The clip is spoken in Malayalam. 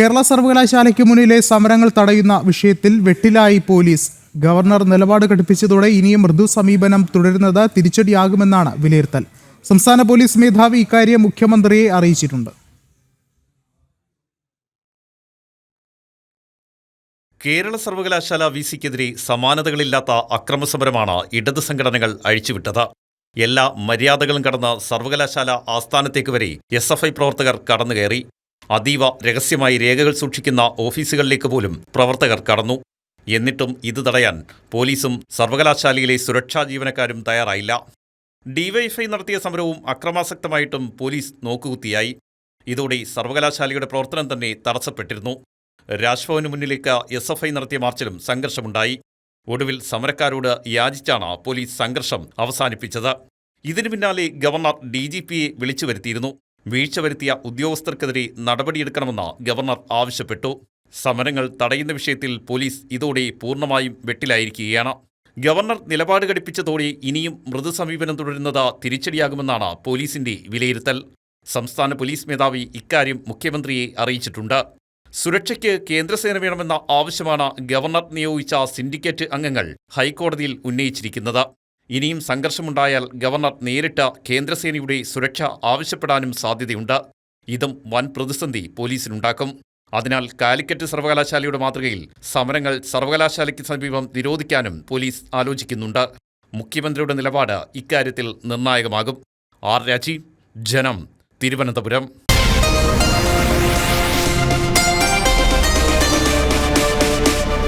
കേരള സർവകലാശാലയ്ക്ക് മുന്നിലെ സമരങ്ങൾ തടയുന്ന വിഷയത്തിൽ വെട്ടിലായി പോലീസ്. ഗവർണർ നിലപാട് ഘടിപ്പിച്ചതോടെ ഇനിയും മൃദു സമീപനം തുടരുന്നത് തിരിച്ചടിയാകുമെന്നാണ് വിലയിരുത്തൽ. സംസ്ഥാന പോലീസ് മേധാവി ഇക്കാര്യം മുഖ്യമന്ത്രിയെ അറിയിച്ചിട്ടുണ്ട്. കേരള സർവകലാശാല വി സിക്കെതിരെ സമാനതകളില്ലാത്ത അക്രമസമരമാണ് ഇടത് സംഘടനകൾ അഴിച്ചുവിട്ടത്. എല്ലാ മര്യാദകളും കടന്ന് സർവകലാശാല ആസ്ഥാനത്തേക്ക് വരെ എസ് എഫ് ഐ പ്രവർത്തകർ കടന്നുകയറി. അതീവ രഹസ്യമായി രേഖകൾ സൂക്ഷിക്കുന്ന ഓഫീസുകളിലേക്ക് പോലും പ്രവർത്തകർ കടന്നു. എന്നിട്ടും ഇത് തടയാൻ പോലീസും സർവകലാശാലയിലെ സുരക്ഷാ ജീവനക്കാരും തയ്യാറായില്ല. ഡിവൈഎഫ്ഐ നടത്തിയ സമരവും അക്രമാസക്തമായിട്ടും പോലീസ് നോക്കുകുത്തിയായി. ഇതോടെ സർവകലാശാലയുടെ പ്രവർത്തനം തന്നെ തടസ്സപ്പെട്ടിരുന്നു. രാജ്ഭവന് മുന്നിലേക്ക് എസ് എഫ് ഐ നടത്തിയ മാർച്ചിലും സംഘർഷമുണ്ടായി. ഒടുവിൽ സമരക്കാരോട് യാചിച്ചാണ് പോലീസ് സംഘർഷം അവസാനിപ്പിച്ചത്. ഇതിനു പിന്നാലെ ഗവർണർ ഡി ജി പിയെ വിളിച്ചു വരുത്തിയിരുന്നു. വീഴ്ച വരുത്തിയ ഉദ്യോഗസ്ഥർക്കെതിരെ നടപടിയെടുക്കണമെന്ന് ഗവർണർ ആവശ്യപ്പെട്ടു. സമരങ്ങൾ തടയുന്ന വിഷയത്തിൽ പോലീസ് ഇതോടെ പൂർണമായും വെട്ടിലായിരിക്കുകയാണ്. ഗവർണർ നിലപാട് ഘടിപ്പിച്ചതോടെ ഇനിയും മൃദുസമീപനം തുടരുന്നത് തിരിച്ചടിയാകുമെന്നാണ് പോലീസിന്റെ വിലയിരുത്തൽ. സംസ്ഥാന പോലീസ് മേധാവി ഇക്കാര്യം മുഖ്യമന്ത്രിയെ അറിയിച്ചിട്ടുണ്ട്. സുരക്ഷയ്ക്ക് കേന്ദ്രസേന വേണമെന്ന ആവശ്യമാണ് ഗവർണർ നിയോഗിച്ച സിൻഡിക്കേറ്റ് അംഗങ്ങൾ ഹൈക്കോടതിയിൽ ഉന്നയിച്ചിരിക്കുന്നത്. ഇനിയും സംഘർഷമുണ്ടായാൽ ഗവർണർ നേരിട്ട കേന്ദ്രസേനയുടെ സുരക്ഷ ആവശ്യപ്പെടാനും സാധ്യതയുണ്ട്. ഇതും വൻ പ്രതിസന്ധി പോലീസിനുണ്ടാക്കും. അതിനാൽ കാലിക്കറ്റ് സർവകലാശാലയുടെ മാതൃകയിൽ സമരങ്ങൾ സർവകലാശാലയ്ക്ക് സമീപം നിരോധിക്കാനും പോലീസ് ആലോചിക്കുന്നുണ്ട്. മുഖ്യമന്ത്രിയുടെ നിലപാട് ഇക്കാര്യത്തിൽ നിർണായകമാകും. ആർ രാജീവ് ജനം തിരുവനന്തപുരം.